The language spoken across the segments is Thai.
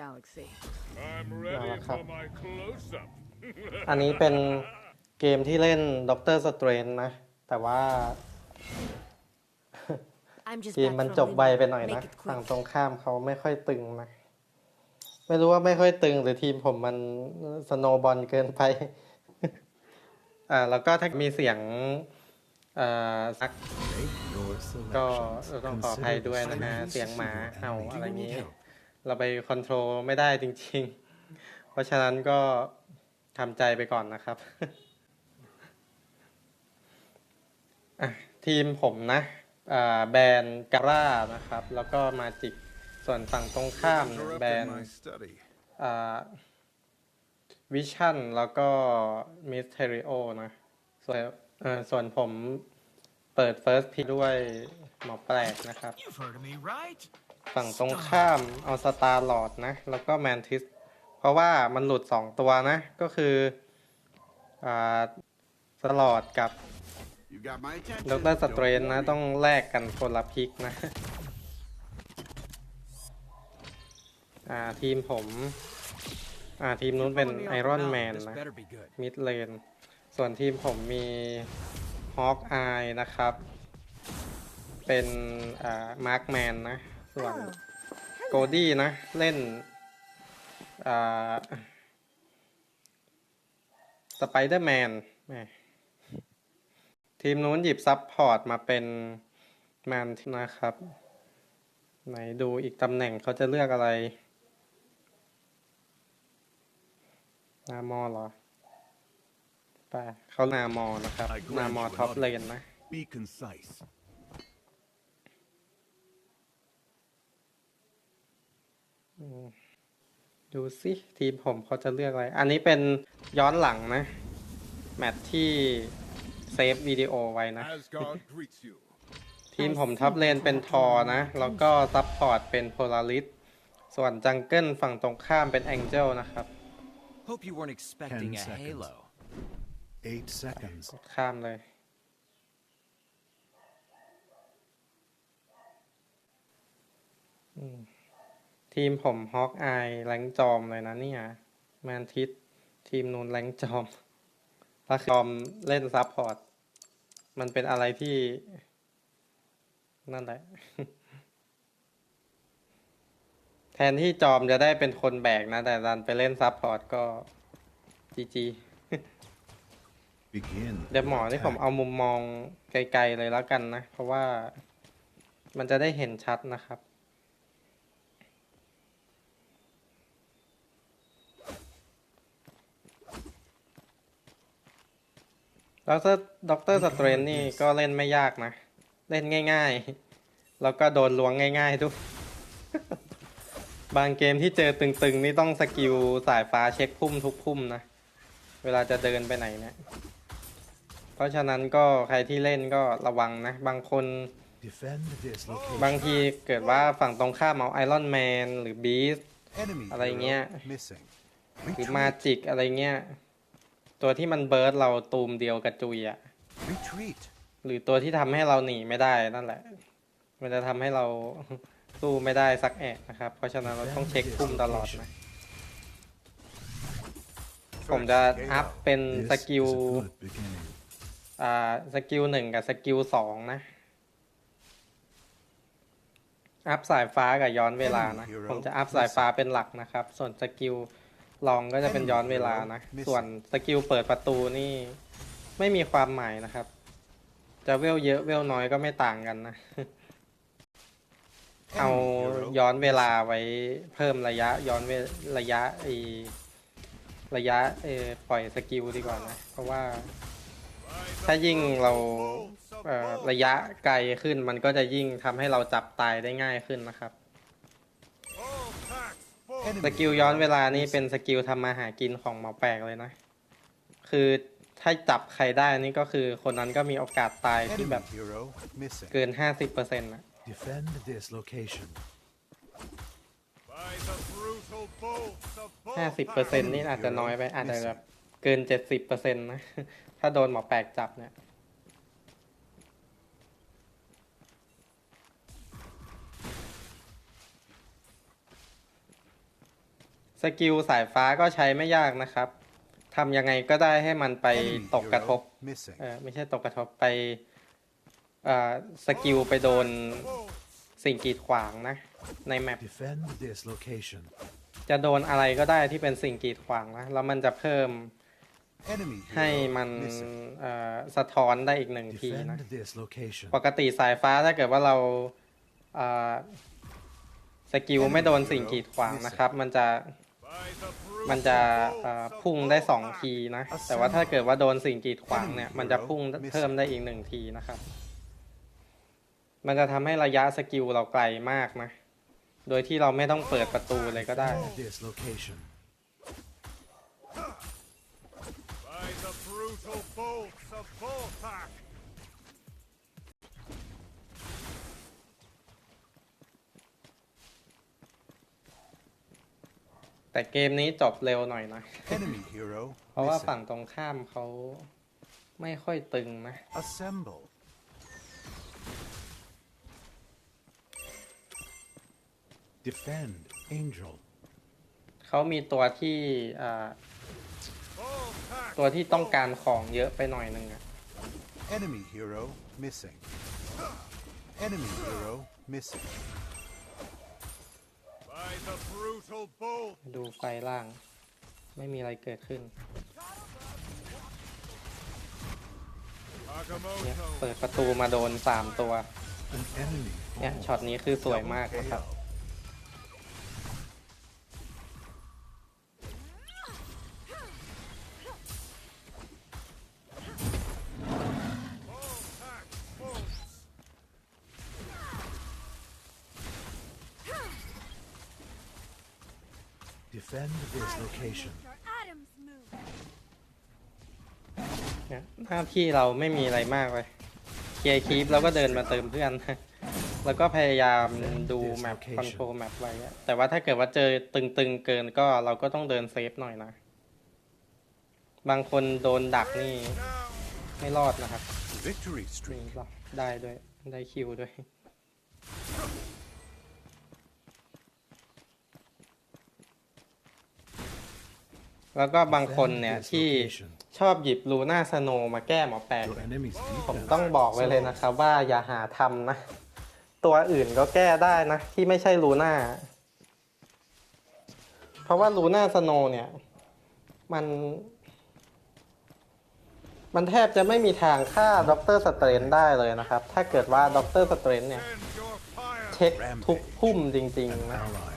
galaxy. I'm Dạ, ready dạ, for không. my close-up. อันนี้เป็นเกมที่เล่นด็อกเตอร์สเตรนนะ แต่ว่า I'm just เกม back มัน from จบ Linda. ไวไปหน่อยนะ Make it ฝั่ง quick. ตรงข้ามเขาไม่ค่อยตึงนะ ไม่รู้ว่าไม่ค่อยตึงหรือทีมผมมันสโนบอลเกินไป อ่า แล้วก็ถ้ามีเสียงอ่าซัก Make your ก็ selections. ต้องขออภัย Consider ด้วย the นะฮะ silence เสียงหมา signal เห่า and อะไร you will นี้ need help. เราไปคอนโทรลไม่ได้จริง ๆ เพราะฉะนั้นก็ทำใจไปก่อนนะครับทีมผมนะแบรนด์การ่านะครับ แล้วก็มาจิกส่วนฝั่งตรงข้ามแบรนด์วิชั่นแล้วก็มิสเทริโอนะส่วนส่วนผมเปิดเฟิร์สพีด้วยหมอแปลกนะครับ You've heard of me, right? ฝั่งตรงข้ามเอาสตาร์ลอดนะ แล้วก็แมนทิส เพราะว่ามันหลุดสองตัวนะ ก็คืออ่าสลอดกับ You got my attention. ดรสเตรนนะ ต้องแลกกันคนละพิกนะ อ่า ทีมผม อ่า ทีมนู้นเป็นไอรอนแมน This นะ better be good. มิดเลน ส่วนทีมผมมีฮอ k อายนะครับ เป็น อ่า มาร์คแมนนะ ส่วนโกดี้นะ เล่นอ่าสไปเดอร์แมนแหมทีมนู้นหยิบซับพอร์ตมาเป็นแมนนะครับ ไหนดูอีกตำแหน่งเขาจะเลือกอะไรนามอเหรอไปเขานามอนะครับ I grant นามอ you an ท็อป audience. เลนนะ ดูสิทีมผมเขาจะเลือกอะไร อันนี้เป็นย้อนหลังนะ แมตช์ที่เซฟวิดีโอไว้นะ Asgard greets you. ทีมผมท็อปเลนเป็นทอนะ แล้วก็ซับพอร์ตเป็นโพลาริสส่วนจังเกิลฝั่งตรงข้ามเป็นแองเจลนะครับ Hope you weren't expecting Ten a seconds. halo. Eight seconds. ข้ามเลย อืม ทีมผมฮอกอายแรงจอมเลยนะเนี่ยแมนทิสทีมนูนแรงจอมถ้าจอมเล่นซับพอร์ต มันเป็นอะไรที่ นั่นแหละ แทนที่จอมจะได้เป็นคนแบกนะ แต่ดันไปเล่นซับพอร์ตก็ จีจี Begin. เดี๋ยวหมอ your ที่ผม attack. เอามุมมองไกลๆเลยแล้วกันนะ เพราะว่ามันจะได้เห็นชัดนะครับ แล้วถ้าด็อกเตอร์สเตรนนี่ก็เล่นไม่ยากนะ เล่นง่าย ๆ แล้วก็โดนล้วงง่ายๆทุกบางเกมที่เจอตึงๆ นี่ต้องสกิลสายฟ้าเช็คพุ่มทุกพุ่มนะ เวลาจะเดินไปไหนเนี่ยเพราะฉะนั้นก็ใครที่เล่นก็ระวังนะ บางคน Defend this location. บางทีเกิดว่าฝั่งตรงข้ามเอาไอรอนแมนหรือบีส Enemy อะไรเงี้ย hero missing. หรือ Retreat. มาจิกอะไรเงี้ย ตัวที่มันเบิร์ดเราตูมเดียวกับจุยอะ Retreat. หรือตัวที่ทำให้เราหนีไม่ได้นั่นแหละ มันจะทำให้เรา สู้ไม่ได้สักแอะนะครับ เพราะฉะนั้นเราต้องเช็คพุ่มตลอดนะ ผมจะอัพเป็นส This กิล is a good beginning. อ่าสกิลหนึ่งกับสกิลสองนะ อัพสายฟ้ากับย้อนเวลานะ ผมจะอัพสายฟ้าเป็นหลักนะครับ ส่วนสกิล ลองก็จะเป็นย้อนเวลานะ ส่วนสกิลเปิดประตูนี่ ไม่มีความหมายนะครับ จะเวลเยอะเวลน้อยก็ไม่ต่างกันนะ เอา Enemy hero ย้อนเวลาไว้เพิ่มระยะ ย้อนเวระยะไอระยะเออปล่อยสกิลดีกว่านะ เพราะว่า ถ้ายิ่งเราเอ่อระยะไกลขึ้นมันก็จะยิ่งทำให้เราจับตายได้ง่ายขึ้นนะครับ สกิลย้อนเวลา hero นี่ missing. เป็นสกิลทำมาหากินของหมอแปลกเลยนะ คือถ้าจับใครได้นี่ก็คือคนนั้นก็มีโอกาสตายที่แบบ Enemy hero missing. เกินห้าสิบเปอร์เซ็นต์ะ Defend this location. By the brutal bolts of ห้าสิบเปอร์ Volpac. เซ็นต์นี่อาจจะน้อยไปอาจจะแบบเกินเจ็ดสิบเปอร์เซ็นต์นะ ถ้าโดนหมอแปลกจับเนี่ย สกิลสายฟ้าก็ใช้ไม่ยากนะครับทำยังไงก็ได้ให้มันไป Enemy ตกกระทบ hero missing. เออไม่ใช่ตกกระทบไปเอ่อสกิลไปโดน Bolts. สิ่งกีดขวางนะในแมป Defend this location. จะโดนอะไรก็ได้ที่เป็นสิ่งกีดขวางนะแล้วมันจะเพิ่ม Enemy ให้ hero มัน missing. เอ่อสะท้อนได้อีกหนึ่งทีนะ Defend this location. ปกติสายฟ้าถ้าเกิดว่าเราเอ่อสกิลไม่โดนสิ่งกีดขวางนะครับ มันจะ By the brutal มันจะพุ่งได้สองทีนะ แต่ว่าถ้าเกิดว่าโดนสิ่งกีดขวางเนี่ย มันจะพุ่งเพิ่มได้อีกหนึ่งทีนะครับ มันจะทำให้ระยะสกิลเราไกลมากนะ โดยที่เราไม่ต้องเปิดประตูเลยก็ได้ By the brutal bolts of Voltac. แต่เกมนี้จบเร็วหน่อยนะ Enemy hero เพราะว่า missing. ฝั่งตรงข้ามเขาไม่ค่อยตึงนะ Assemble. Defend angel. เขามีตัวที่อ่า Voltac. ตัวที่ต้องการของเยอะไปหน่อยหนึ่งอะ Enemy hero missing. Enemy hero missing. By the brutal bolt. ดู ไฟล่าง ไม่มีอะไรเกิดขึ้นเนี่ย Agamotto. เปิดประตูมาโดนสามตัว An enemy เนี่ย falls. ช็อตนี้คือสวยมากนะครับ Defend this location. Our Adams move. เนี่ยหน้าที่เราไม่มีอะไรมากเลยเคลียร์คีปแล้วก็เดินมาเติมเพื่อน แล้วก็พยายามดูแมปคอนโทรลแมปไว้อะแต่ว่าถ้าเกิดว่าเจอตึงๆเกินก็เราก็ต้องเดินเซฟหน่อยนะ บางคนโดนดักนี่ Now. ไม่รอดนะครับ Victory นี่ streak. หรอได้ด้วย ได้คิวด้วย แล้วก็บางคนเนี่ย Defend this ที่ location. ชอบหยิบลูน่าสโนมาแก้หมอแปลก Your เนี่ย enemy's ผม defense ต้องบอกไว้เลยนะครับ ว่าอย่าหาทำนะ ตัวอื่นก็แก้ได้นะ ที่ไม่ใช่ลูน่าเพราะว่าลูน่าสโนเนี่ย มัน มันแทบจะไม่มีทางฆ่าด็อกเตอร์สเตรนได้เลยนะครับ ถ้าเกิดว่าด็อกเตอร์สเตรนเนี่ย Send your fire. เช็คทุกพุ่มจริง An ๆนะ ally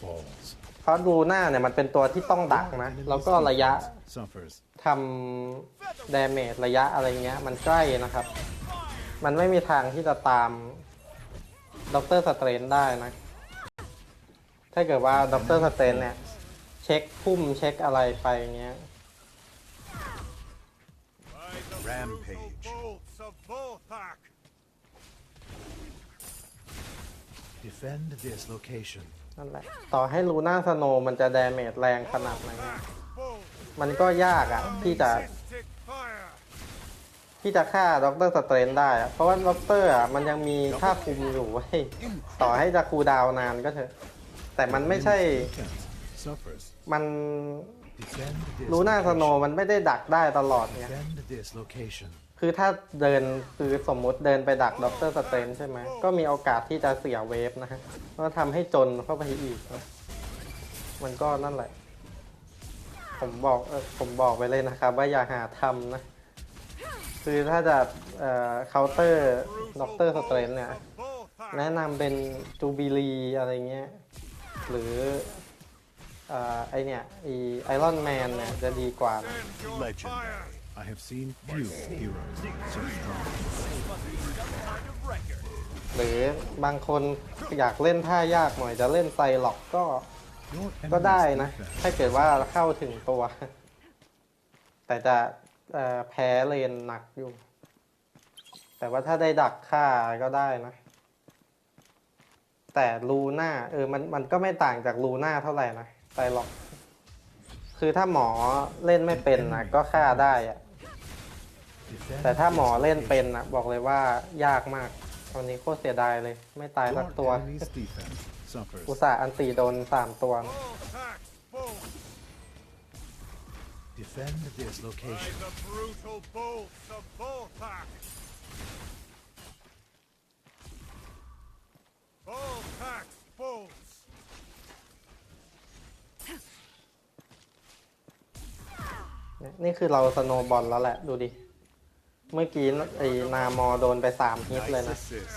falls. เพราะลูน่าเนี่ยมันเป็นตัวที่ต้องดัก Your นะ enemy's แล้วก็ระยะ defense suffers. ทำดาเมจระยะอะไรเงี้ย มันใกล้นะครับ มันไม่มีทางที่จะตามด็อกเตอร์สเตรนได้นะ ถ้าเกิดว่าด็อกเตอร์สเตรนเนี่ย เช็คพุ่มเช็คอะไรไปเงี้ย By the Rampage. brutal bolts of Voltac. Defend this location. นั่นแหละ ต่อให้ลูน่าสโนมันจะแดเมจแรงขนาดไหนมันก็ยากอะที่จะ ที่จะฆ่าด็อกเตอร์สเตรนได้ เพราะว่าด็อกเตอร์อะมันยังมีค่าคุมอยู่เว้ยต่อให้จะคูดาวนานก็เถอะ แต่มันไม่ใช่ มันลูน่าสโนมันไม่ได้ดักได้ตลอดไง Defend this location. คือถ้าเดินคือสมมุติเดินไปดักด็อกเตอร์สเตนใช่ไหมก็มีโอกาสที่จะเสียเวฟนะฮะก็ทำให้จนเข้าไปอีกนะมันก็นั่นแหละ ผมบอกเออผมบอกไปเลยนะครับ ว่าอย่าหาทำนะ คือถ้าจะเอ่อเคาน์เตอร์ด็อกเตอร์สเตนเนี่ยแนะนำเป็นจูบิลีอะไรเงี้ย หรือเอ่อไอเนี่ยไอรอนแมนเนี่ยจะดีกว่านะ Send your Legendary. fire. I have seen few heroes so strong. หรือบางคนอยากเล่นท่ายากหน่อยจะเล่นไซล็อกก็ Your ก็ได้ enemy's นะ defense ถ้าเกิดว่าเข้าถึงตัว แต่จะเอ่อแพ้เลนหนักอยู่ แต่ว่าถ้าได้ดักฆ่าก็ได้นะ แต่ลูน่าเออมันมันก็ไม่ต่างจากลูน่าเท่าไหร่นะไซล็อกคือถ้าหมอเล่นไม่เป็นนะก็ฆ่าได้อะ Defend แต่ถ้าหมอ this เล่น location. เป็นนะบอกเลยว่ายากมาก ตอนนี้โคตรเสียดายเลย ไม่ตายสัก Your ตัว enemy's defense suffers. อุตส่าห์อันตีโดนสามตัว Voltac bolt. Defend this By location. the brutal bolts of Volthak. Volthak's bolts. เนี่ยนี่คือเราสโนว์บอลแล้วแหละ ดูดิ เมื่อกี้ไอ้นามอโดนไปสามฮิตเลย Nice นะ assist.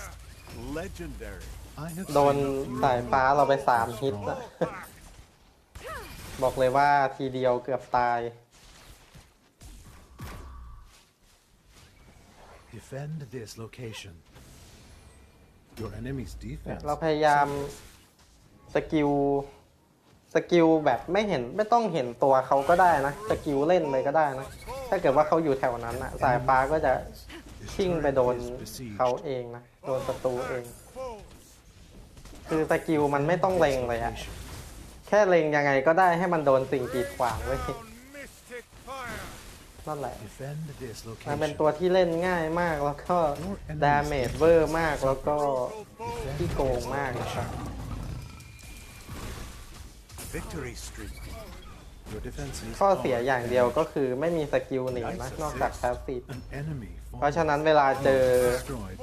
Legendary. I have โดน seen few สายฟ้าเราไปสาม strong. ฮิตอะ Volthak. บอกเลยว่าทีเดียวเกือบตาย Defend this location. Your enemy's เนี่ย defense. เราพยายามสกิลสกิลแบบไม่เห็นไม่ต้องเห็นตัวเขาก็ได้นะ สกิลเล่นเลยก็ได้นะ ถ้าเกิดว่าเขาอยู่แถวนั้นอะสายฟ้าก็จะชิ่งไปโดนเขาเองนะ โดนศัตรูเอง Bolts. คือสกิลมันไม่ต้องเล็งเลยอะแค่เล็งยังไงก็ได้ให้มันโดนสิ่งกีดขวางไว้ย On mystic fire. นั่นแหละ Defend this มันเป็น location. ตัวที่เล่นง่ายมากแล้วก็ดาเมจเวอร์มากแล้วก็ Brutal bolts. ที่โกงมากนะครับ Victory streak. Your defense is ข้อเสีย on. อย่างเดียวก็คือไม่มีสกิลหนีนะนอกจากแพสซีฟ An enemy เพราะฉะนั้นเวลาเจอ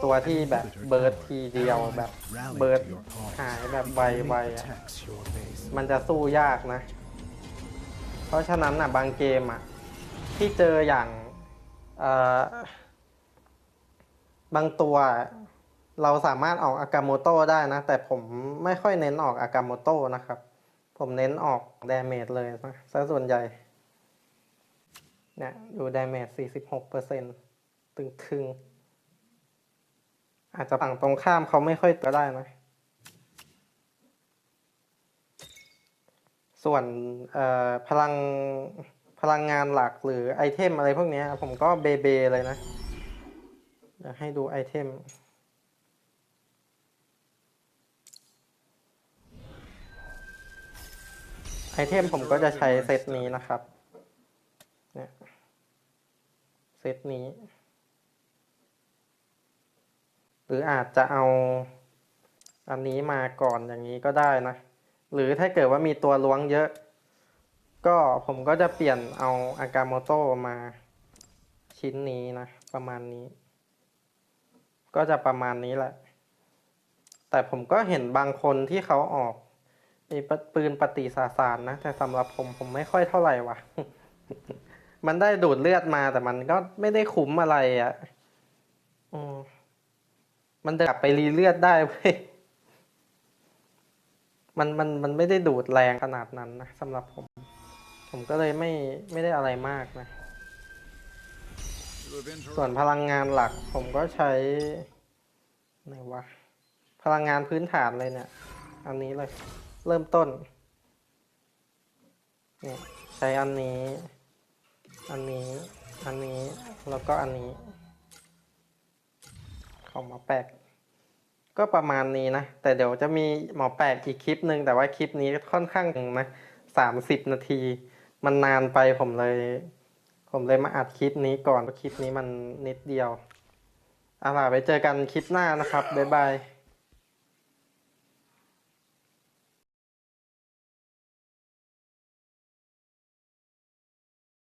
ตัวที่แบบเบิร์ดทีเดียวแบบเบิร์ดหายแบบไวๆอะ protects your base. มันจะสู้ยากนะ เพราะฉะนั้นอะบางเกมอะที่เจออย่างเอ่อบางตัวเราสามารถออกอากาโมโต้ได้นะ แต่ผมไม่ค่อยเน้นออกอากาโมโต้นะครับ ผมเน้นออกดาเมจเลยนะซะส่วนใหญ่เนี่ยดูดาเมจ46เปอร์เซ็นตึงทึงๆอาจจะฝั่งตรงข้ามเขาไม่ค่อยก็ได้นะ ส่วนเอ่อพลังพลังงานหลักหรือไอเทมอะไรพวกนี้ผมก็เบเบเลยนะเดี๋ยวให้ดูไอเทม ไอเทมผมก็จะใช้เซตนี้นะครับ เนี่ย เซตนี้ หรืออาจจะเอา อันนี้มาก่อนอย่างนี้ก็ได้นะ หรือถ้าเกิดว่ามีตัวล้วงเยอะ ก็ผมก็จะเปลี่ยนเอาอากาโมโตมาชิ้นนี้นะ ประมาณนี้ ก็จะประมาณนี้แหละ แต่ผมก็เห็นบางคนที่เขาออก ไอ้ปืนปฏิสาสารนะ แต่สำหรับผมผมไม่ค่อยเท่าไหร่วะมันได้ดูดเลือดมาแต่มันก็ไม่ได้คุ้มอะไรอะ่ะอมันเดินกลับไปรีเลือดได้เว้ยมันมันมันไม่ได้ดูดแรงขนาดนั้นนะสำหรับผม ผมก็เลยไม่ไม่ได้อะไรมากนะ ส่วนพลังงานหลัก ผมก็ใช้ไหนวะพลังงานพื้นฐานเลยเนี่ย อันนี้เลย เริ่มต้นเนี่ยใช้อันนี้ อันนี้ อันนี้ แล้วก็อันนี้ ของหมอแปลก ก็ประมาณนี้นะ แต่เดี๋ยวจะมีหมอแปลกอีกคลิปหนึ่งแต่ว่าคลิปนี้ค่อนข้างนะสามสิบนาที มันนานไปผมเลย ผมเลยมาอัดคลิปนี้ก่อนเพราะคลิปนี้มันนิดเดียวเอาล่ะไปเจอกันคลิปหน้านะครับ บ๊ายบาย